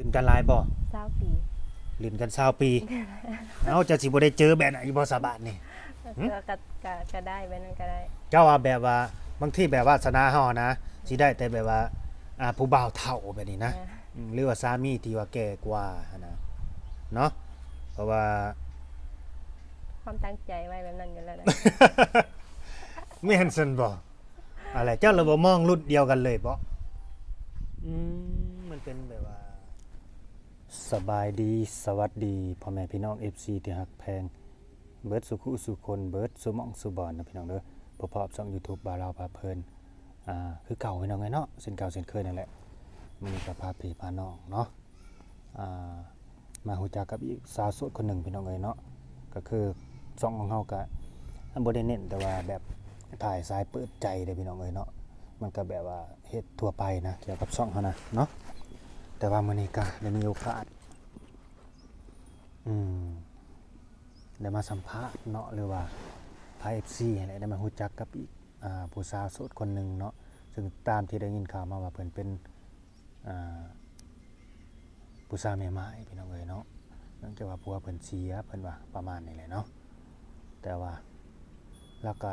ลินกันหลายบ่เศร้าปีลินกัน20ปี เอ้าจะสิบ่ได้เจอแบบไหนบ่สาบานนี่หึก็ก็ก็ก็ได้ไปนั่นก็ได้ เจ้าว่าแบบว่าบางทีแบบว่าสนาเฮานะสิได้แต่แบบว่าอ่าผู้บ่าวเฒ่าแบบนี้นะอ่าอืมหรือว่าสามีที่ว่าแก่กว่าหั้นนะเนาะเพราะว่า ความตั้งใจไว้แบบนั้นอยู่แล้วนะไม่เห็นสันบ่อะไรเจ้าเราบ่มองรุ่นเดียวกันเลยบ่อืมมันเป็นแบบว่า สบายดีสวัสดีพ่อแม่พี่น้อง FC ที่ฮักแพงเบิร์ดสุขุสุคนเบิร์ดสุมองสุบอนนะพี่น้องเด้อพอพอบช่อง YouTube บาราพาเพลินอ่าคือเก่าพี่น้องไงเนาะเส้นเก่าเส้นเคยนั่นแหละมันก็พาพี่พาน้องเนาะอ่ามาฮู้จักกับอีกสาวโสดคนหนึ่งพี่น้องเอ้ยเนาะก็คือช่องของเฮาก็อันบ่ได้เน้นแต่ว่าแบบถ่ายสายเปิดใจเด้พี่น้องเอ้ยเนาะมันก็แบบว่าเฮ็ดทั่วไปนะเกี่ยวกับช่องเฮานะเนาะแต่ว่ามื้อนี้ก็ได้มีโอกาส ได้มาสัมภาษณ์เนาะหรือว่าพายเอฟซีอะไรได้มารู้จักกับอีกอผู้สาวโสดคนหนึ่งเนาะซึ่งตามที่ได้ยินข่าวมาว่าเพิ่นเป็นผู้สาวแม่ไม้พี่น้องเอ้ยเนาะเนื่องจากว่าผัวเพิ่นเสียเพิ่นว่าประมาณนี้แหละเนาะแต่ว่าแล้วก็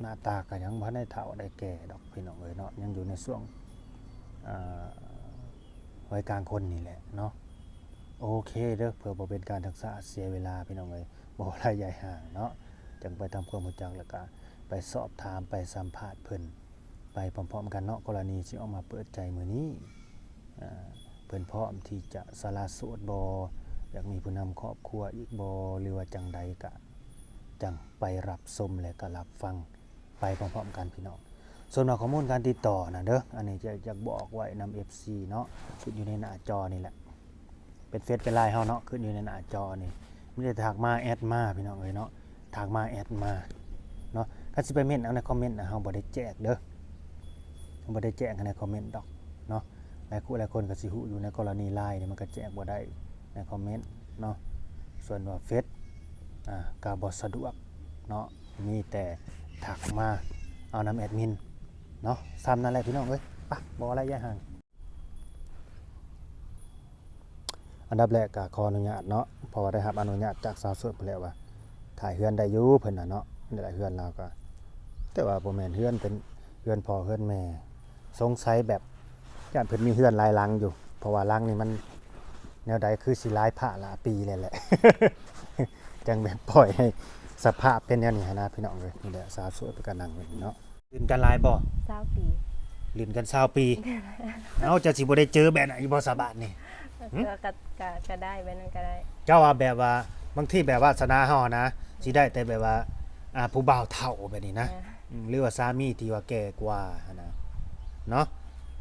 หน้าตาก็ยังบ่ได้เฒ่าได้แก่ดอกพี่น้องเอ้ยเนาะยังอยู่ในช่วงวัยกลางคนนี่แหละเนาะ โอเคเด้อเพื่อบ่เป็นการทักษะเสียเวลาพี่น้องเอ้ยบ่ระยะห่างเนาะจังไปทำความรู้จักแล้วก็ไปสอบถามไปสัมภาษณ์เพิ่นไปพร้อมๆกันเนาะกรณีที่ออกมาเปิดใจมื้อนี้อ่าเพิ่นพร้อมที่จะสละโสดบ่อยากมีผู้นำครอบครัวอีกบ่หรือว่าจังใดก็จังไปรับชมและก็รับฟังไปพร้อมๆกันพี่น้องส่วนว่าข้อมูลการติดต่อนะเด้ออันนี้จะจะบอกไว้นำ FC เนาะอยู่ในหน้าจอนี่แหละ เป็นเฟซเป็นไลน์เฮาเนาะขึ้นอยู่ในหน้าจอนี่ไม่ได้ถากมาแอดมาพี่น้องเอ้ยเนาะถากมาแอดมาเนาะถ้าสิไปเม่นเอาในคอมเมนต์นะเฮาบ่ได้แจกเด้อเฮาบ่ได้แจกในคอมเมนต์ดอกเนาะหลายคู่หลายคนก็สิฮู้อยู่ในกรณีไลน์นี่มันก็แจกบ่ได้ในคอมเมนต์เนาะส่วนว่าเฟซอ่าก็บ่สะดวกเนาะมีแต่ถักมาเอานำแอดมินเนาะซ้ำนั่นแหละพี่น้องเอ้ยปะบ่อะไรอย่าห่าง อันดับแรกก็ขออนุญาตเนาะเพราะว่าได้รับอนุญาตจากสาวโสดไปแล้วว่าถ่ายเฮือนได้อยู่เพิ่นน่ะเนาะได้เฮือนเราก็ แต่ว่าบ่แม่นเฮือนเป็นเฮือนพ่อเฮือนแม่ สงสัยแบบย่านเพิ่นมีเฮือนหลายหลังอยู่ เพราะว่าหลังนี่มันแนวใดคือสิหลายพระหลายปีเลยแหละ จังแบบปล่อยให้สภาพเป็นแนวนี้หั้นนะพี่น้องเอ้ยนี่แหละสาวโสดไปกันนั่งอยู่นี่เนาะลินกันหลายบ่เศร้าปีลินกัน20ปี เอ้าจะสิบ่ได้เจอแบบไหนบ่สาบานนี่หึ ก็ก็ก็ก็ได้ไปนั่นก็ได้ เจ้าว่าแบบว่าบางทีแบบว่าสนาเฮานะสิได้แต่แบบว่าอ่าผู้บ่าวเฒ่าแบบนี้นะอ่า อืมหรือว่าสามีที่ว่าแก่กว่าหั้นนะเนาะ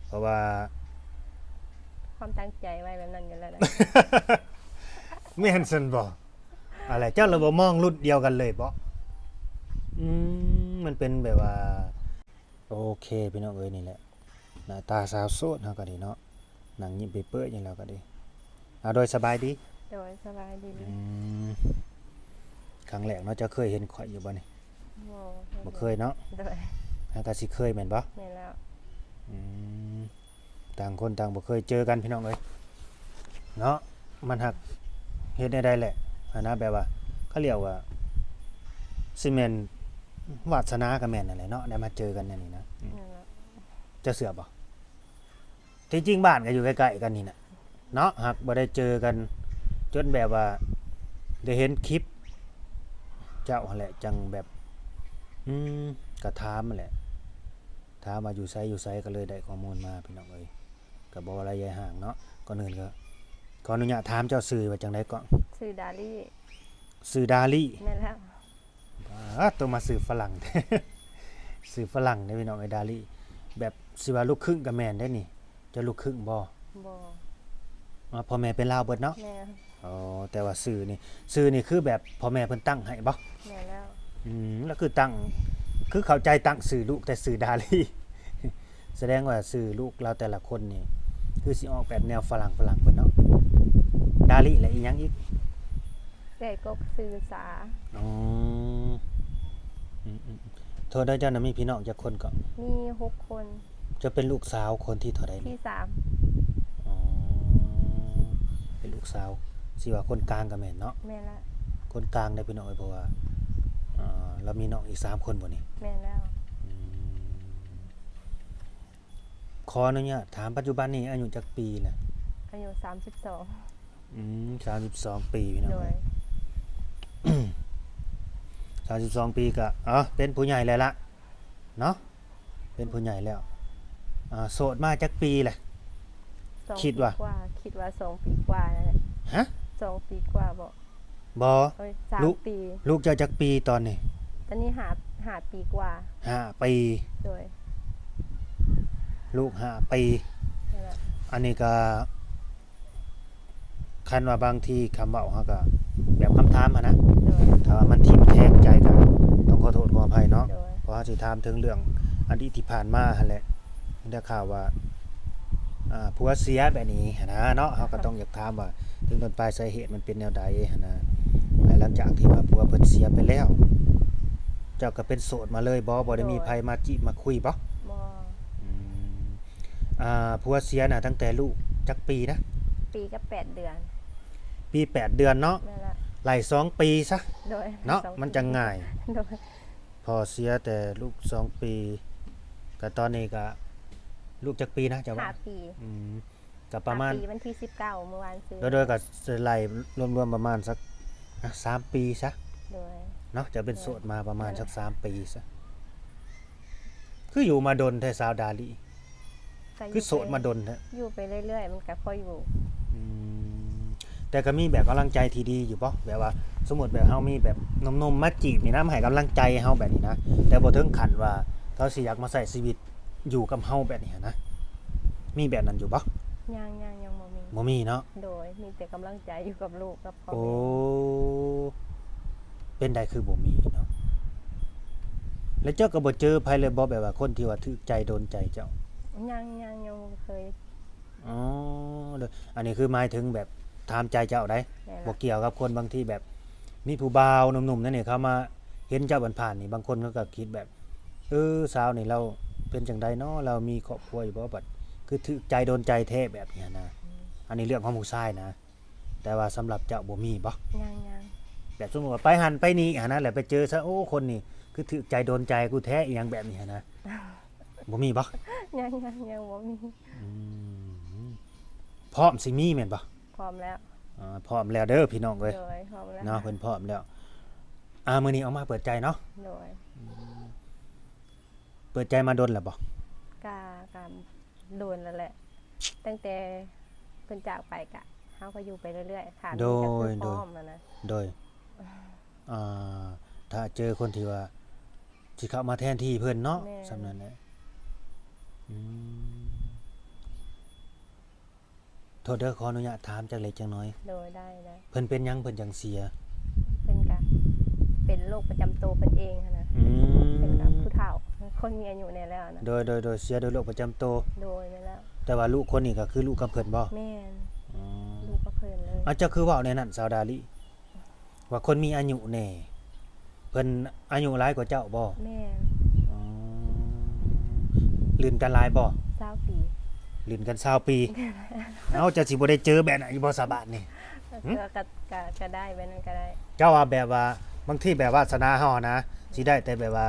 เพราะว่า ความตั้งใจไว้แบบนั้นอยู่แล้วนะไม่เห็นสันบ่อะไรเจ้าเราบ่มองรุ่นเดียวกันเลยบ่อืมมันเป็นแบบว่า โอเคพี่น้องเอ้ยนี่แหละหน้าตาสาวโสดเฮาก็ดีเนาะนั่งยิ้มเปื้อยๆอย่างแล้วก็ดี เอาโดยสบายดีโดยสบายดีอืมครั้งแรกเนาะเจะเคยเห็นข่อยอยู่บ่นี่โอ้บ่เคยเนาะโดยฮาก็สิเคยแม่นบ่แม่นแล้วอืมต่างคนต่างบ่เคยเจอกันพี่น้องเอ้ยเนาะมันหักเฮ็ดได้ได้แหละหั้นนะแบบว่าเขาเรียกว่าซีเมนต์วาสนากับแม่นนั่นแหละเนาะได้มาเจอกันนั่นนี่นะอืมแม่นแล้วจะเสือบ่ที่จริงบ้านก็อยู่ใกล้ๆกันนี่น่ะ เนาะหากบ่ได้เจอกัน จนแบบว่าได้เห็นคลิป เจ้าหั่นแหละจังแบบ อืมก็ถามนั่นแหละถามมาอยู่ไสอยู่ไสก็เลยได้ข้อมูลมาพี่น้องเอ้ยก็บ่อะไรยายห่างเนาะก่อนอื่นก็ขออนุญาตถามเจ้าสื่อว่าจังไดก่อนชื่อดาลี่สื่อดาลี่แม่นแล้วอ่าตัวมาสื่อฝรั่งสื่อฝรั่งเด้อพี่น้องไอ้ดาลี่แบบสิว่าลูกครึ่งกับแม่นได้นี่เจะลูกครึ่งบ่บ่ อ่าพ่อแม่เป็นลาวเบิดเนาะแม่นอ๋อแต่ว่าสื่อนี่สื่อนี่คือแบบพ่อแม่เพิ่นตั้งให้บ่แม่นแล้วอืมแล้วคือตั้งคือเข้าใจตั้งสื่อลูกแต่สื่อดาลี่แสดงว่าสื่อลูกเราแต่ละคนนี่คือสิออกแบบแนวฝรั่งฝรั่งเพิ่นเนาะดาลี่และอีหยังอีกเอ้ยกกสื่อสาอ๋ออืมอืมโทษได้เจ้านะมีพี่น้องจักคนก็มีหกคน จะเป็นลูกสาวคนที่เท่าใดนี่ที่สามอ๋อ สาวสิว่าคนกลางก็แม่นเนาะแม่นละคนกลางได้พี่น้องเอ้ยเพราะว่าเอ่อเรามีน้องอีกสามคนบ่นี่แม่นแล้วอืมขออนุญาตถามปัจจุบันนี้อายุจักปีแหละอายุ32อืม32 ปีพี่น้องโดยเอ้ย32ปีก็เอ๋อเป็นผู้ใหญ่แล้วล่ะเนาะเป็นผู้ใหญ่แล้วอ่าโสดมาจักปีแหละ สองคิดว่า ปีกว่าคิดว่าสองปีกว่านั่นแหละฮะสองปีกว่าบ่บ่เอ้ยสามลูก ปี ลูกเจ้าจักปีตอนนี้ตอนนี้หาหาปีกว่าห้าปี โดยลูกห้าปี นั่นแหละอันนี้ก็คันว่าบางทีคำเว้าเฮาก็แบบคำถามอะนะ โดยถ้าว่ามันทิ่มแทงใจก็ต้องขอโทษขออภัยเนาะโดยเพราะว่าสิถามถึงเรื่องอดีตที่ผ่านมาหั่นแหละได้ข่าวว่าอ่า ผัวเสียแบบนี้หั้นนะเนาะเฮาก็ต้องอยากถามว่า ถึงต้นปลายสาเหตุมันเป็นแนวใดหั้นนะและหลังจากที่ว่าผัวเพิ่นเสียไปแล้ว เจ้าก็เป็นโสดมาเลยบ่บ่ได้มีไผมาจีบมาคุยบ่บ่อืมอ่าผัวเสียน่ะตั้งแต่ลูกจักปีนะ ปีกับแปดเดือน ปี8เดือนเนาะนั่นแหละไล่สองปีซะโดยเนาะสองมันจะง่ายโดยพอเสียแต่ลูกสองปีก็ตอนนี้ก็ ลูกจักปีนะจะหาว่าปีอืมก็ประมาณหปีวันที่19เมื่อวานซื้อโดยๆก็จะไล่รวมๆประมาณสักอะสามปีซะโดย เนาะจะเป็นโสดมาประมาณสักสามปีซะคืออยู่มาดนแท้สาวดาลีก็ยู่คือโสดมาดนแท้อยู่ไปเรื่อยๆ มันก็ค่อยอยู่อืมแต่ก็มีแบบกำลังใจที่ดีอยู่ป่ะแบบว่า สมมติแบบเฮามีแบบนมๆมาจีบนี่นะมาให้กำลังใจเฮาแบบนี้นะแต่บ่ถึงขั้นว่าเขาสิอยากมาใช้ชีวิต อยู่กับเฮาแบบนี้นะ มีแบบนั้นอยู่ป่ะยังยังยังบ่มีบ่มีเนาะ โดยมีแต่กำลังใจอยู่กับลูกกับพ่อโอ้แม่เป็นได้คือบ่มีเนาะ แล้วเจ้าก็บ่เจอไผเลยบ่แบบว่าคนที่ว่าถูกใจโดนใจเจ้า ยังยังยังบ่เคยอ๋อเด้ออันนี้คือหมายถึงแบบถามใจเจ้าได้ได้บ่ละเกี่ยวกับคนบางที่แบบมีผู้บ่าวหนุ่มๆนั่นนี่เขามาเห็นเจ้าผ่านๆนี่บางคนเขาก็คิดแบบ เออสาวนี่เรา เป็นจังไดเนาะเรามีครอบครัวอยู่บ่บัดคือถูกใจโดนใจแท้แบบเนี้ยนะ อันนี้เรื่องของผู้ชายนะ แต่ว่าสำหรับเจ้าบ่มีบ่ยังยังแบบสมมุติว่าไปหันไปนี่หันนะแล้วไปเจอซะโอ้คนนี่คือถูกใจโดนใจกูแท้อีหยังแบบนี้หั้นนะบ่มีบ่ยังยังยังบ่มีอืมพร้อมสิมีแม่นบ่พร้อมแล้วอ่าพร้อมแล้วเด้อพี่น้องเอ้ยโดยพร้อมแล้วเนาะเพิ่นพร้อมแล้วอ่ามื้อนี้เอามาเปิดใจเนาะโดย เปิดใจมาดนแล้วบ่กาการโดนแล้วแหละ ตั้งแต่เพิ่นจากไปกะเฮาก็อยู่ไปเรื่อยๆค่ะโดก็คืยอพโดร้อยมแล้วนะโดยอ่าถ้าเจอคนที่ว่าสิเข้ามาแทนที่เพิ่นเนาะสำนั้นแหละอืมโทษเด้อขออนุญาตถามจักเล็กจักน้อย โดยได้ได้เพิ่นเป็นหยังเพิ่นจังเสีย เพิ่นกะเป็นโรคประจำตัวเพิ่นเองหั้นนะอืมเป็นกับผู้เฒ่า คนมีอายุในแล้วนะโดยโดยโดยเสียโดยโรคประจำตัวโดยไปแล้วแต่ว่าลูกคนนี้ก็คือลูกกับเพิ่นบ่แม่นอ๋อลูกก็เพิ่นเลยอาเจ้าคือเว้าในนั้นสาวดาลิว่าคนมีอายุแน่เพิ่นอายุหลายกว่าเจ้าบ่แม่นอ๋อลื่นกันหลายบ่ เศร้าปีลื่นกัน20ปี เอ้าจะสิบ่ได้เจอแบบนั้นอีบ่สาบานนี่หึก็ก็ก็ก็ได้แบบนั้นก็ได้ เจ้าว่าแบบว่าบางทีแบบวาสนาเฮานะสิได้แต่แบบว่า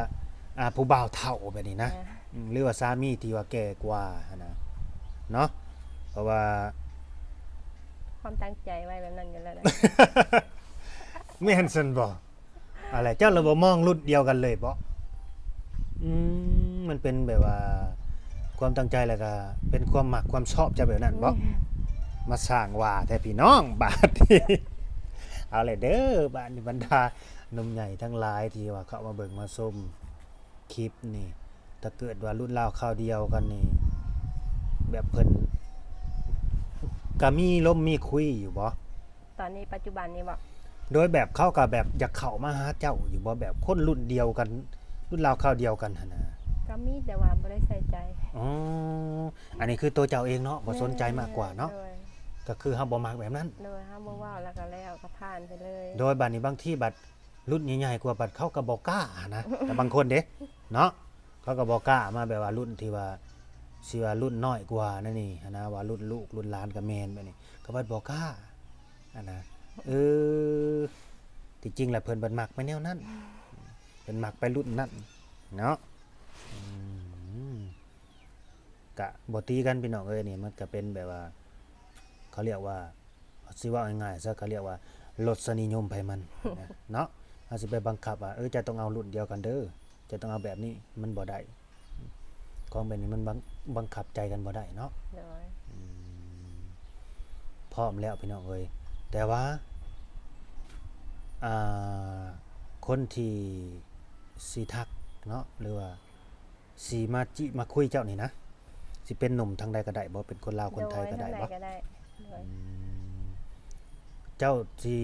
อ่าผู้บ่าวเฒ่าแบบนี้นะอ่าอืมหรือว่าสามีที่ว่าแก่กว่าหั้นนะเนาะเพราะว่า ความตั้งใจไว้แบบนั้นอยู่แล้วนะ ไม่เห็นสันบ่อะไรเจ้าเราบ่มองรุ่นเดียวกันเลยบ่อืมมันเป็นแบบว่า ความตั้งใจแล้วก็เป็นความมักความชอบจะแบบนั้นบ่ มาสร้างว่าแต่พี่น้องบาดนี้เอาเลยเด้อบาดนี้บรรดาหนุ่มใหญ่ทั้งหลายที่ว่าเข้ามาเบิ่งมาชม คลิปนี่ถ้าเกิดว่ารุ่นราวคราวเดียวกันนี่ แบบเพิ่นก็มีลมมีคุยอยู่บ่ตอนนี้ปัจจุบันนี้บอกโดยแบบเข้ากับแบบอยากเข้ามาหาเจ้าอยู่บ่แบบคนรุ่นเดียวกัน รุ่นราวคราวเดียวกันหั่นน่ะก็มีแต่ว่าบ่ได้ใส่ใจอ๋ออันนี้คือตัวเจ้าเองเนาะบ่สนใจมากกว่าเนาะโดยก็คือเฮาบ่มักแบบนั้น โดยห้ามบ่เว้าแล้วก็แล้วก็ผ่านไปเลย โดยบัดนี้บางที่บัด รุ่นใหญ่ๆกว่าบัดเขาก็บ่กล้านะแต่บางคนเด้เนาะเขาก็บ่กล้ามาแบบว่ารุ่นที่ว่าสิว่ารุ่นน้อยกว่านั่นนี่นะว่ารุ่นลูกรุ่นหลานก็แมนแบบนี้ก็บัดบ่กล้าอันนะเออที่จริงแหละเพิ่นเบิ่นมักไปแนวนั้นเพิ่นมักไปรุ่นนั้นเนาะกะบ่ตีกันพี่น้องเอ้ยนี่มันก็เป็นแบบว่า เขาเรียกว่าสิว่าง่ายๆซะเขาเรียกว่ารสนิยมไผมันเนาะ เฮาสิไปบังคับว่าเออจะต้องเอารุ่นเดียวกันเด้อจะต้องเอาแบบนี้มันบ่ได้ของแบบนี้มันบังบังคับใจกันบ่ได้เนาะโดยพร้อมแล้วพี่น้องเอ้ยแต่ว่าอ่าคนที่สีทักเนาะหรือว่าสีมาจิมาคุยเจ้านี่นะสิเป็นหนุ่มทางใดก็ได้บ่เป็นคนลาวคนไทยก็ได้โดบ่ ทางใก็ได้โดย เจ้าสิ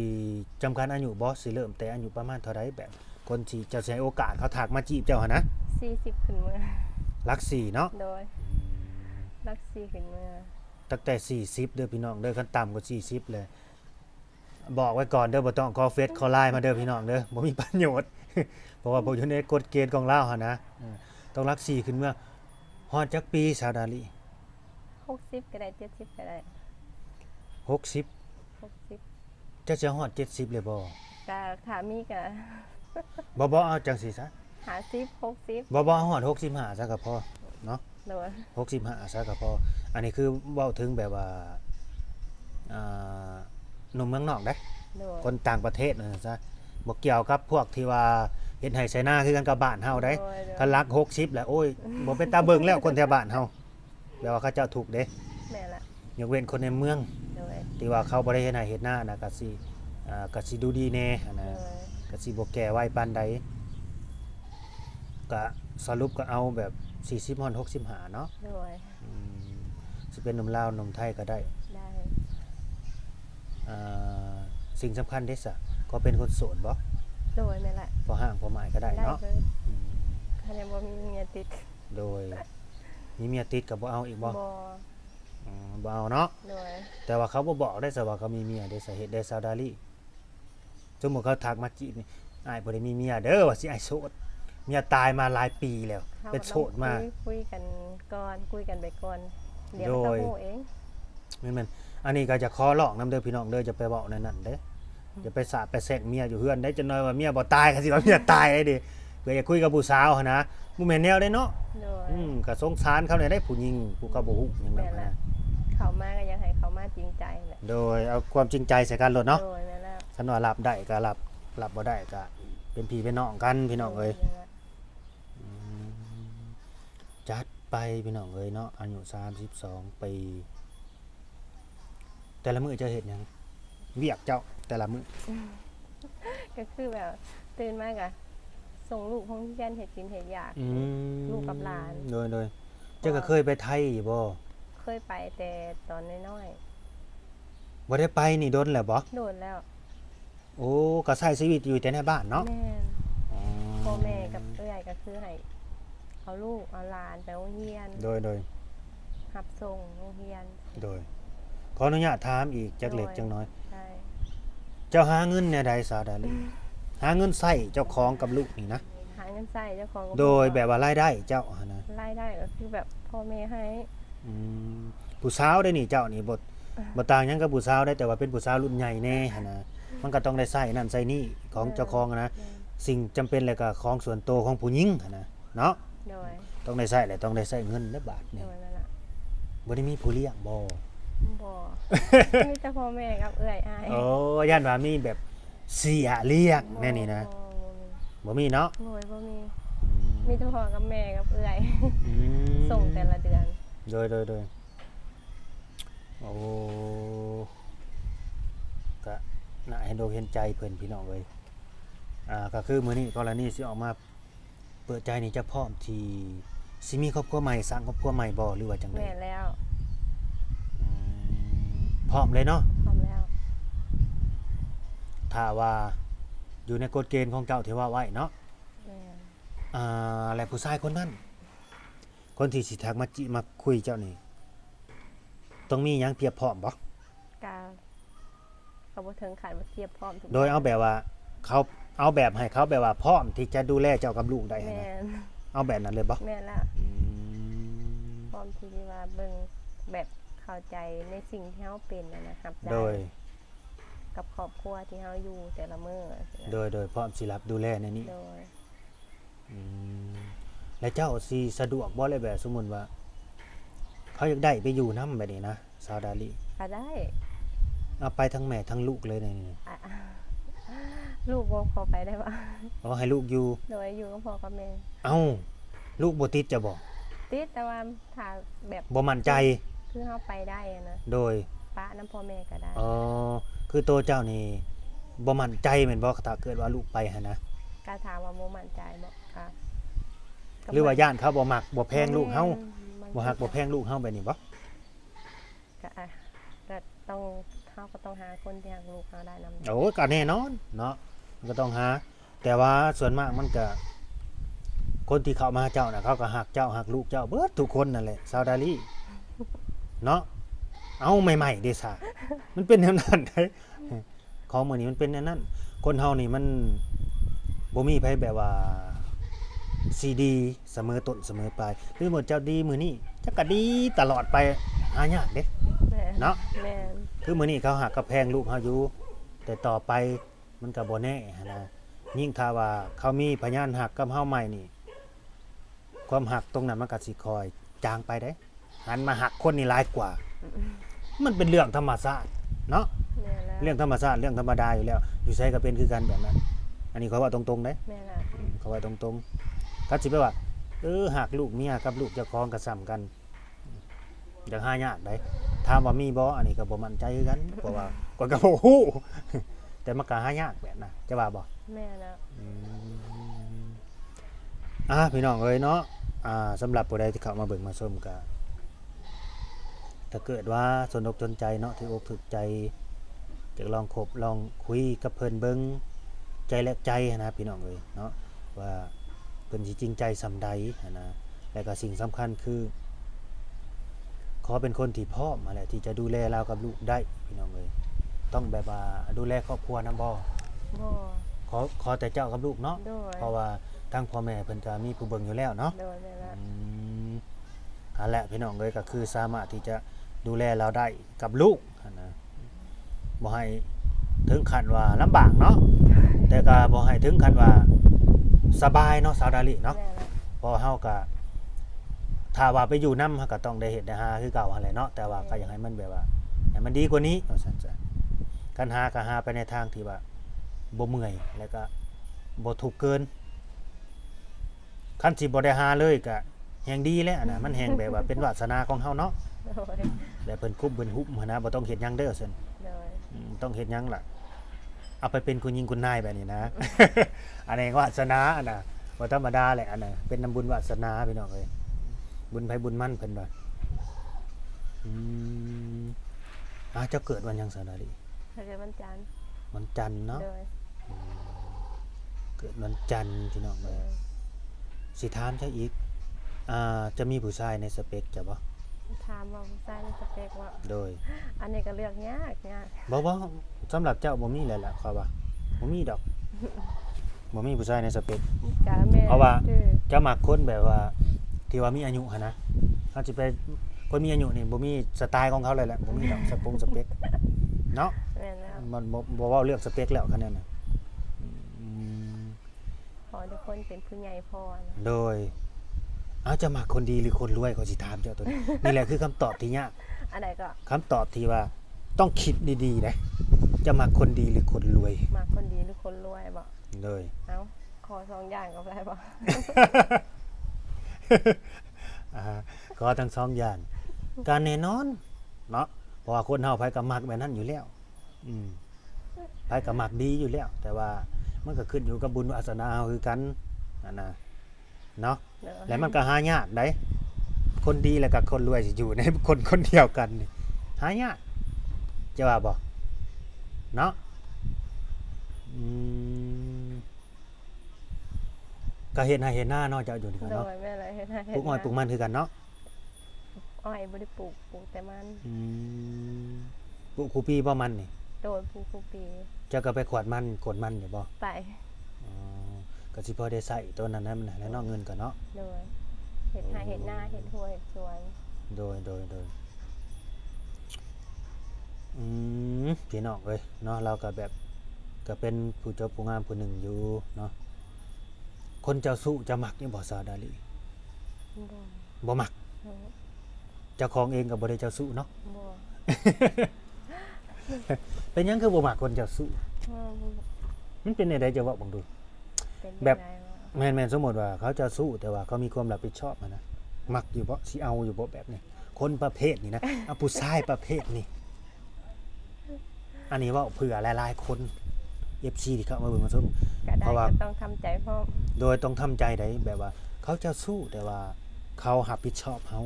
จำกัดอายุบ่สิเริ่มแต่อายุประมาณเท่าใดแบบ คนที่เจะใช้โอกาสเขาทักมาจีบเจ้าหั่นนะ40ขึ้นเมื่อรักสี่เนาะโดยรักสี่ขึ้นเมื่อตั้งแต่40เด้อพี่น้องเด้อขั้นต่ำกว่า40เลย บอกไว้ก่อนเด้อบ่ต้องขอเฟซขอไลน์มาเด้อพี่น้องเด้อบ่มีประโยชน์เพราะว่าบ่อยู่ในกฎเกณฑ์ของลาวหั่นนะเออต้องรักสี่ขึ้นเมื่อฮอดจักปีสาวดาลี60ก็ได้70ก็ได้60 60 จะจะฮอด70เลยบ่ก็ถามีก็บ่บ่เอาจังซี่ซะ50 60บ่บ่ฮอด65ซะก็พอเนาะโดย65ซะก็พออันนี้คือเว้าถึงแบบว่าอ่าหนุ่มเมืองนอกเด้โดยคนต่างประเทศนะซะบ่เกี่ยวกับพวกที่ว่าเฮ็ดให้ไชน่าคือกันกับบ้านเฮาได้โดยโดยคันรัก60แหละโอ้ยบ่เป็นตาเบิ่งแล้วคนแถวบ้านเฮาแปลว่าเขาเจ้าถูกเด้แม่นละ ยกเว้นคนในเมืองโดยที่ว่าเขาบ่ได้เฮ็ดให้เฮ็ดหน้านะก็สิอ่าก็สิดูดีแน่หั้นโดนะยก็สิบ่แก่ไวปานใดก็สรุปก็เอาแบบ 40ฮอด65เนาะโดยอืมสิเป็นหนุ่มลาวหนุ่มไทยก็ได้ได้อ่าสิ่งสำคัญเด้ซะก็เป็นคนโสดบ่โดยแม่นละพอห่างพอหมายก็ได้ได้เนาะเบิดอืมคันยังบ่มีเมียติดโดยมีเมียติดกับบ่เอาอีกบ่บ่ อืมบ่เอาเนาะ โดยแต่ว่าเขาบ่บอกได้ซะว่าเขามีเมียได้สาเหตุได้ซาวดาลีสมมุติเขาทักมาจีบนี่อ้ายบ่ได้มีเมียเด้อว่าสิอ้ายโสด เมียตายมาหลายปีแล้ว ราเป็นก็โสต้องดมา คุยคุยกันก่อนคุยกันไปก่อนเดี๋ยวโดมันยก็ฮู้เอง แม่นๆอันนี้ก็จะขอร้องนํเด้อพี่น้องเด้อจะไปเว้าในนั้นเด้ออย่าไปสาดไปแซงเมียอยู่เฮือนได้จะน้อยว่าเมียบ่ตายก็สิว่าเมียตายได้ดิเพื่อจะคุยกับผู้สาวหันนะบ่แม่นแนวได้เนาะ โดย อืมก็สงสารเขาเนี่ยได้ผู้หญิงผู้ก็บ่ฮู้หยังแม่นั้นนละ นะ เขามาก็ยังให้เขามาจริงใจแหละโดยเอาความจริงใจใส่กันโลดเนาะโดยแม่นละคันว่ารับได้ก็รับรับบ่ได้ก็เป็นพี่เป็นน้องกันพี่น้องเอ้ยแม่นละจัดไปพี่น้องเอ้ยเนาะอายุ32ปีแต่ละมื้อจะเฮ็ดหยังเวียกเจ้าแต่ละมื้อก็คือแบบตื่นมากอะส่งลูกห้องเรียนเฮ็ดกินเฮ็ดอยาก อืมลูกกับหลาน โดยโดยเจ้าก็เคยไปไทยบ่ เคยไปแต่ตอนน้อยบ่ได้ไปนี่โดนแล้วบ่ๆโดนแล้วโอ้ก็ใช้ชีวิตอยู่แต่ในบ้านเนาะแม่นอ๋อพ่อแม่กับเอื้อยก็คือให้เอาลูกเอาหลานไปโรงเรียนโดยโดยรับส่งโรงเรียนโดยขออนุญาตถามอีกจักเล็กจักน้อย ใช่เจ้าหาเงินแนวใดสาดาลีหาเงินใส่เจ้าของกับลูกนี่นะ หาเงินใส่เจ้าของก็โดยแบบว่ารายได้เจ้าหั้นนะรายได้ก็คือแบบพ่อแม่ให้ อืมผู้สาวได้นี่เจ้านี่บ่บ่ต่างหยังกับผู้สาวได้แต่ว่าเป็นผู้สาวรุ่นใหญ่แน่หั้นนะมันก็ต้องได้ใส่นั่นใส่นี่ของเจ้าของอะนะสิ่งจำเป็นแล้วก็ของส่วนตัวของผู้หญิงหั้นนะเนาะโดยต้องได้ใส่และต้องได้ใส่เงินและบาทโดนี่ยนั่นล่ะบ่ได้มีผู้เลี้ยงบ่ บ่มีแต่พ่อแม่กับเอื้อยอ้ายโอ้ย่านว่ามีแบบเสียเลี้ยงแน่นี่นะบ่บ่มีเนาะบ่มีบ่มีมีแต่พ่อกับแม่กับเอื้อย อืม ส่งแต่ละเดือน โดยโดยโดยโอ้ก็น่าเห็นอกเห็นใจเพิ่นพี่น้องเลยอ่าก็คือมื้อนี้กรณีสิออกมาเปิดใจนี่จะพร้อมที่สิมีครอบครัวใหม่สร้างครอบครัวใหม่บ่หรือว่าจังไดแม่แล้วอืมพร้อมเลยเนาะพร้อมแล้วถ้าว่าอยู่ในกฎเกณฑ์ของเจ้าที่ว่าไว้เนาะแม่อ่าอะไรผู้ชายคนนั้น คนที่สิทักมาจิมาคุยเจ้านี่ต้องมีหยังเพียบพร้อมบ่กาก็บ่ถึงขั้นว่าเทียบพร้อมทุกโดยเอาแบบว่า เขาเอาแบบให้เขาแบบว่าพร้อมที่จะดูแลเจ้ากับลูกได้แม่นะนเอาแบบนั้นเลยบ่แม่นแล้วอืมพร้อมที่ว่าเบิ่งแบบเข้าใจในสิ่งที่เฮาเป็นน่ะนะครับได้โดย กับครอบครัวที่เฮาอยู่แต่ละมื้อสินะโดยโดยพร้อมสิรับดูแลในนี้โดยอืม แล้วเจ้าสิสะดวกบ่เลยแบบสมมุติว่า เขาอยากได้ไปอยู่นํแบบนี้นะสาวดาลีก็ได้เอาไปทั้งแม่ทั้งลูกเลยในนี่อะลูกบ่พอไปได้ปะเอาให้ลูกอยู่ โดยอยู่กับพ่อกับแม่เอ้าลูกบ่ติดจะบ่ติดแต่ว่าถ้าแบบบ่มั่นใจ คือเฮาไปได้อะนะโดยป้าน้ำพ่อแม่ก็ได้อ๋อคือตัวเจ้านี่บ่มั่นใจแม่นบ่ถ้าเกิดว่าลูกไปหั่นนะก็ถามว่าบ่มั่นใจบ่ค่ะ หรือว่าย่านเขาบ่มักบ่แพงลูกเฮามันบ่ฮักบ่แพงลูกเฮาแบบนี้บ่ก็อะก็ต้องเฮาก็ต้องหาคนที่ฮักลูกเฮาได้นำโอ้ก็แน่นอนเนาะมันก็ต้องหา แต่ว่าส่วนมากมันก็คนที่เข้ามาหาเจ้าน่ะเขาก็ฮักเจ้าฮักลูกเจ้าเบิดทุกคนนั่นแหละซาวดาลีเนาะเอาใหม่ๆเด้ซะมันเป็นแนวนั้นได้ของมื้อนี้มันเป็นแนวนั้น คนเฮานี่มันบ่มีไผแบบว่า ซีดีเสมอต้นเสมอปลายหรือหมดเจ้าดีมื้อนี้จักก็ดีตลอดไปหายากเด้แม่เนาะแม่นคือมื้อนี้เขาหักกับแพงลูกเฮาอยู่แต่ต่อไปมันก็บ่แน่หั้นนะยิ่งถ้าว่าเขามีพยานหักกับเฮาใหม่นี่ ความหักตรงนั้นมันก็สิคอยจางไปได้หันมาหักคนนี่หลายกว่า มันเป็นเรื่องธรรมชาติเนาะ แม่แล้วเรื่องธรรมชาติเรื่องธรรมดาอยู่แล้ว อยู่ไสก็เป็นคือกันแบบนั้น อันนี้เขาว่าตรงๆเด้แม่ละเขาว่าตรงๆ ก็สิไปว่า เออหักลูกเมียกับลูกเจ้าของก็ซ้ำกันอยากหายากได้ถามว่ามีบ่อันนี้ก็บ่มั่นใจคือกันเพราะว่าก็ก็บ่ฮู้แต่มันก็หายากแบบน่ะจะว่าบ่แม่ละอืมอะพี่น้องเอ้ยเนาะอ่าสำหรับผู้ใดที่เข้ามาเบิ่งมาชมก็ถ้าเกิดว่าสนอกสนใจเนาะที่อกถึกใจจะลองคบลองคุยกับเพิ่นเบิ่งใจและใจหั้นนะพี่น้องเอ้ยเนาะว่าเพิ่นสิจริงใจสำใดหั้นนะและก็สิ่งสำคัญคือ ขอเป็นคนที่พร้อมมาแหละที่จะดูแลเรากับลูกได้พี่น้องเอ้ยต้องแบบว่าดูแลครอบครัวนํบ่บ่ขอขอแต่เจ้ากับลูกเนาะโดยเพราะว่าทางพ่อแม่เพิ่นก็มีผู้เบิ่งอยู่แล้วเนาะโดยแม่ละอืมอันแหละพี่น้องเอ้ยก็คือสามารถที่จะดูแลเราได้กับลูกหั้นนะบ่ให้ถึงขั้นว่าลำบากเนาะแต่ก็บ่ให้ถึงขั้นว่า สบายเนาะสาวดาลิเนาะแม่ละเพราะเฮาก็ถ้าว่าไปอยู่นำเฮาก็ต้องได้เฮ็ดได้หาคือเก่าหั่นแหละเนาะแต่ว่าก็อยากให้มันแบบว่าให้มันดีกว่านี้ว่าซั่นจ้ะการหาก็หาไปในทางที่ว่าบ่เมื่อยแล้วก็บ่ทุกข์เกินคันสิบ่ได้หาเลยก็แฮงดีแล้วอันนะมันแฮงแบบว่าเป็นวาสนาของเฮาเนาะโดยแล้วเพิ่นคุบเพิ่นฮุบหั้นนะบ่ต้องเฮ็ดหยังเด้อซั่นโดยอืมต้องเฮ็ดหยังล่ะ เอาไปเป็นคุณยิงคุณนายแบบนี้นะ อันนี้วาสนาอันน่ะบ่ธรรมดาแหละอันน่ะเป็นน้ำบุญวาสนาพี่น้องเอ้ยบุญไผบุญมั่นเพิ่นว่าอืมอ่าเจ้าเกิดวันหยังสนาลีถ้าเกิดวันจันทร์วันจันทร์เนาะโดยเกิดวันจันทร์พี่น้องโดเอ้ยยสิถามเจ้าอีกอ่าจะมีผู้ชายในสเปคจ้ะบ่ถามว่าผู้ชายในสเปกว่า โดย อันนี้ก็เลือกยากยากบ่บ่ สำหรับเจ้าบ่มีแหละล่ะครับว่าบ่มีดอกบ่มีผู้ชายในสเปค กะแม่เพราะว่าคือจะมักคนแบบว่า ที่ว่ามีอายุหั่นนะเขาสิไปคนมีอายุนี่บ่มีสไตล์ของเขาเลยแหละบ่มีดอกสปงสเปคเนาะ แม่นแล้วมันบ่บ่เว้าเรื่องสเปคแล้วคะแนนน่ะอืมขอทุกคนเป็นผู้ใหญ่พอนะโดยเอาจะมักคนดีหรือคนรวยเขาสิถามเจ้าตัวนี้ นี่แหละคือคำตอบที่ยากอันไหนก็คำตอบที่ว่า ต้องคิดดีๆนะ จะมักคนดีหรือคนรวย มาคนดีหรือคนรวยบ่เลย เอ้าขอสองอย่างก็ได้บ่อ่าก็ทั้งสองอย่างการแน่นอนเนาะเพราะว่าคนเฮาไผก็มักแบบนั้นอยู่แล้ว อืมไผก็มักดีอยู่แล้ว แต่ว่ามันก็ขึ้นอยู่กับบุญวาสนาเฮาคือกันนั่นนะเนาะเด้อแล้วมันก็หายากได้คนดีแล้วกับคนรวยสิอยู่ในคนคนเดียวกันนี่หายาก จะว่าบ่เนาะอืมก็เห็นให้เห็นหน้าเนาะเจ้าอยู่นี่กันโดเนาะยแม่อะไรเฮ็ดให้ปลูกอ้อยปลูกมันคือกันเนาะอ้อยบ่ได้ปลูกปลูกแต่มัน อืมปลูกคูปีบ่มันนี่โดยปลูกทุกปีเจ้าก็ไปขวดมันกดมันอยู่บ่ ไป อ๋อก็สิพอได้ใส่ตัวนั้นนะมันน่ะแล้วเนอกเงินก็เนาะ โดยเฮ็ดให้เฮ็ดหน้าเฮ็ดหัวเฮ็ดสวน โดยโดยโดย อืมพี่น้องเอ้ยเนาะเราก็แบบก็เป็นผู้เจ้าผู้งามผู้หนึ่งอยู่เนาะคนเจ้าสู้จะมักนี่บ่สาวดาลีบ่บ่มักบ่เจ้าของเองก็บ่ได้เจ้าสู้เนาะบ่เป็นหยังคือบ่มักคนเจ้าสู้บ่มันเป็นไดจะเว้าบังดูเป็นแบบยังไงวะแม่นแม่นสมมุติว่า เขาเจะสู้แต่ว่าเขามีความรับผิดชอบอะนะมักอยู่บ่สิเอาอยู่บ่แบบนี้คนประเภทนี้นะเอาผู้ชายประเภทนี้ อันนี้เว่าเผื่อหลายๆคน FC ที่เขามาเบิ่งมาชม ก็ได้เพราะว่า ก็ต้องทำใจพร้อมโดยต้องทำใจได้แบบว่า เขาจะสู้แต่ว่าเขารับผิดชอบเฮา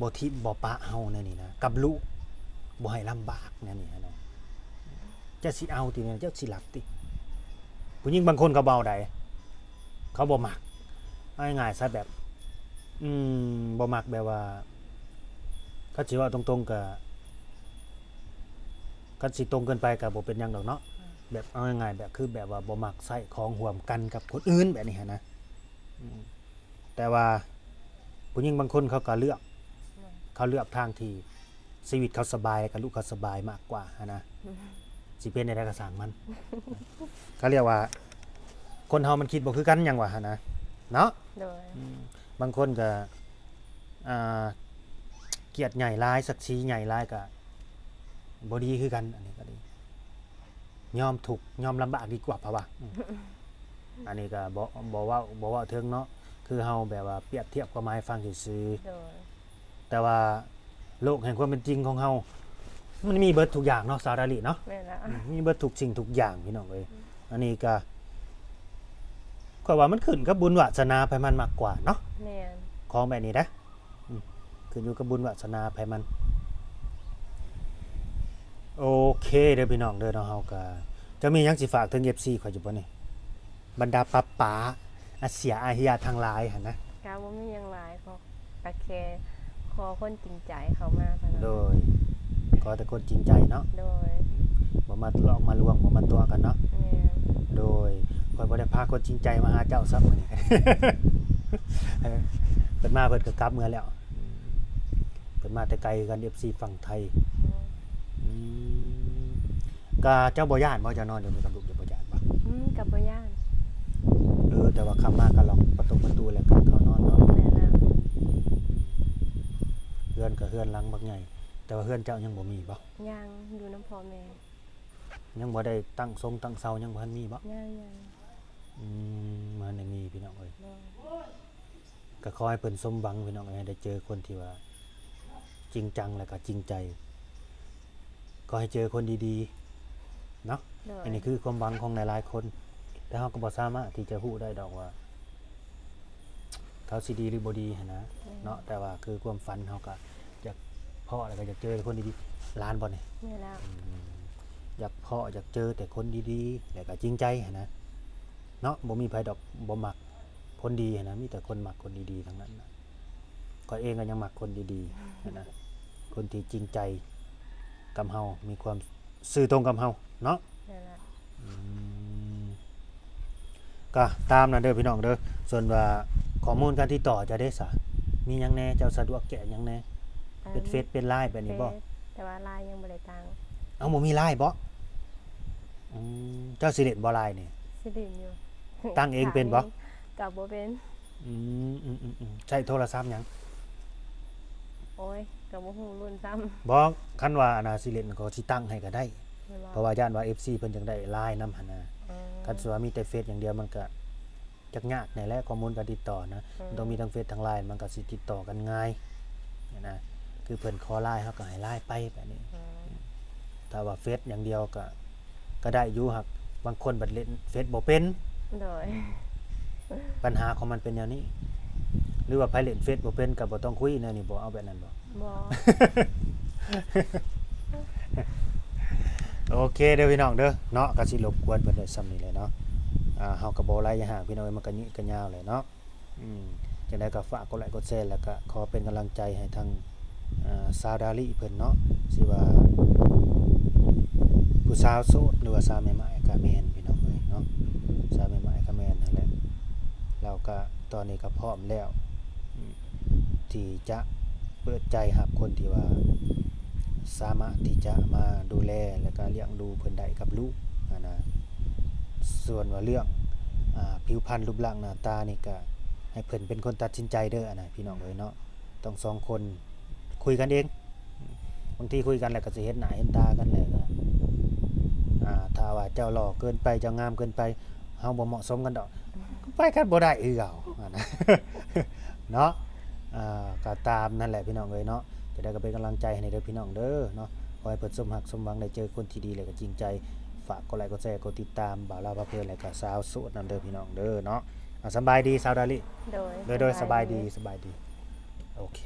บ่ทิบ่ปะเฮาแน่นี่นะกับลูกบ่ให้ลำบากแน่นี่นะจะสิเอาติเนี่ยจะสิรับติ ผู้หญิงบางคนเขาเบาได้เขาบ่มักเอาง่ายๆซะแบบ อืมบ่มักแบบว่าเขาสิว่าตรงๆกับ กันสิตรงเกินไปก็บ่เป็นหยังดอกเนาะแบบเอาง่ายๆแบบคือแบบว่าบ่มักใส่ของห่วมกันกับคนอื่นแบบนี้หั้นนะอืมแต่ว่าผู้หญิงบางคนเขาก็เลือก เขาเลือกทางที่ชีวิตเขาสบายกับลูกเขาสบายมากกว่าหั้นนะสิเป็นในใดก็สั่งมันเขาเรียกว่า คนเฮามันคิดบ่คือกันหยังว่าหั้นนะเนาะ โดยบางคนก็อ่าเกียรติใหญ่ร้ายศักดิ์ศรีใหญ่ร้ายก็ บ่ดีคือกัน อันนี้ก็ดียอมถูกข์ยอมลำบากดีกว่าเพราะว่าอืมอันนี้ก็บ่บ่เว่าบ่เว่าเทิงเนาะคือเฮาแบบว่าเปรียบเทียบกับไม้ฟังซื่อโดยๆแต่ว่าโลกแห่งความเป็นจริงของเฮามันมีเบิดทุกอย่างเนาะสาวดาลิเนาะแม่นแล้วอืมมีเบิดทุกสิ่งทุกอย่างพี่น้องเอ้ยอันนี้ก็ก็ว่ามันขึ้นกับบุญวาสนาไปมันมากกว่าเนาะแม่นของแบบนี้นะอืมขึ้นอยู่กับบุญวาสนาไผมัน โอเคเด้อพี่น้องเด้อเนาะเฮาก็จะมีหยังสิฝากถึง FC ข่อยอยู่บ่นี่บรรดาป้าป๋าอาเสียอาเฮียทางหลายหั่นนะ กาบ่มีหยังหลายก็ก็แค่ขอคนจริงใจเข้ามาเท่านั้นโดยขอแต่คนจริงใจเนาะโดยบ่มาหลอกมาลวงบ่มาตัวกันเนาะ แม่นโดยข่อยบ่ได้พาคนจริงใจมาหาเจ้าซักมื้อนี้ เออเพิ่นมาเพิ่นก็กลับเมื่อแล้วอืมเพิ่นมาแต่ไกลกัน FC ฝั่งไทยอืม ก็เจ้าบ่ย่านบ่เจะนอนอยู่ในกับลูกเจ้าบ่ย่านบ่อืมกับบ่ย่านเออแต่ว่าขับมาก็ล็อกประตูประตูแล้วก็เข้านอนเนาะแม่นแล้วเฮือนก็เฮือนหลังบักใหญ่แต่ว่าเฮือนเจ้ายังบ่มีบ่ย่างอยู่น้ำพ่อแม่ยังบ่ได้ตั้งทรงตั้งเสายังบ่ทันมีบ่ย่างย่างอืมมันได้มีพี่น้องเอ้ยโดยก็ขอให้เพิ่นสมหวังพี่น้องเอ้ยให้ได้เจอคนที่ว่า จริงจังแล้วก็จริงใจ ก็ให้เจอคนดีๆ เนาะโดยอันนี้คือความหวังของหลายๆคนแต่เราก็บ่สามารถที่จะรู้ได้ดอกว่าเขาสิดีหรือบ่ดีหั้นนะเนาะแต่ว่าคือความฝันเขาก็อยากพ่อแล้วก็อยากเจอคนดีๆล้านบ่นี่แม่นแล้วอยากพ่ออยากเจอแต่คนดีๆแล้วก็จริงใจหั้นนะเนาะบ่มีไผดอกบ่มักคนดีหั้นนะมีแต่คนมักคนดีๆทั้งนั้นนะก็เองก็ยังมักคนดีๆหั้นนะคนที่จริงใจกับเฮามีความ ซื่อตรงกับเฮาเนาะแม่นแล้วอืมก็ตามนั้นเด้อพี่น้องเด้อส่วนว่าข้อมูลการติดต่อจะได้สะมีหยังแหน่เจ้าสะดวกแก่หยังแหน่เป็นเฟซเป็นไลน์แบบนี้บ่เฟซแต่ว่าลายยังบ่ได้ตั้งเอาบ่มีไลน์บ่อืมเจ้าสิเล่นบ่ไลน์นี่ สิเล่นอยู่ตั้งเองเป็นบ่กับบ่เป็น อืมอืมอืมอืมใช้โทรศัพท์หยัง โอ้ย กับบ่ฮู้รุ่นซ้ำบ่คันว่าอนาสิเล่นก็สิตั้งให้ก็ได้แม่นบ่เพราะว่าย่านว่า FC เพิ่นจังได้ไลน์นำหั่นนะอืมคันสิว่ามีแต่เฟซอย่างเดียวมันก็จักยากในแหละข้อมูลการติดต่อนะอืม มันต้องมีทั้งเฟซทั้งไลน์มันก็สิติดต่อกันง่ายเนี่ยนะคือเพิ่นขอไลน์เฮาก็ให้ไลน์ไปแบบนี้อืมถ้าว่าเฟซอย่างเดียวก็ก็ได้อยู่ครับบางคนบัดเล่นเฟซบ่เป็นโดยปัญหาของมันเป็นแนวนี้ หรือว่าไผเล่นเฟซบ่เป็นก็บ่ต้องคุยแนวนี้บ่เอาแบบนั้นบ่ บ่โอเคเด้อพี่น้องเด้อเนาะก็สิรบกวนเพิ่นด้ซ้ำนี้เลยเนาะอ่าเฮาก็บ่ไล่อย่าห่างพี่น้องเอ้มันก็ยืดกันยาวเลยเนาะอืมจังไดก็ฝากกดไลค์กดแชร์แล้วก็ขอเป็นกำลังใจให้ทางอ่าซาวดาลิเพิ่นเนาะสิว่าผู้สาวโสดหรือว่าสาวใหม่ๆก็แม่นพี่น้องเอ้ยเนาะสาวใหม่ๆก็แม่นนั่นแหละเราก็ตอนนี้ก็พร้อมแล้วที่จะ ปิดใจรับคนที่ว่า สามารถที่จะมาดูแลและก็เลี้ยงดูเพิ่อนได้กับลูกอะนะส่วนว่าเรื่องอผิวพรรณรูปร่างหน้าตานี่ก็ให้เพิ่อนเป็นคนตัดสินใจเด้ออนะพี่น้องเอ้ยเนาะต้องสองคนคุยกันเองบางทีคุยกันแล้วก็สิเห็นหน้าเห็นตากันแล้วก็ถ้าว่าเจ้าหล่อเกินไปเจ้างามเกินไปเฮาบ่เหมาะสมกันดอกก็ไปกันบ่ได้คือเก่าอเนาะ ก็ตามนั่นแหละพี่น้องเอ้ยเนาะจะได้ก็เป็นกำลังใจให้ในเด้อพี่น้องเด้อเนาะขอให้เพิ่นสมหักสมหวังได้เจอคนที่ดีและก็จริงใจฝากกดไลค์กดแชร์กดติดตามบ่าวลาวพาเพลินและก็สาวโสดนํเด้อพี่น้องเด้อเนาะอะสำบายดีสาวดาลิโดยโดยโดยสบายดีสบายดีโอเค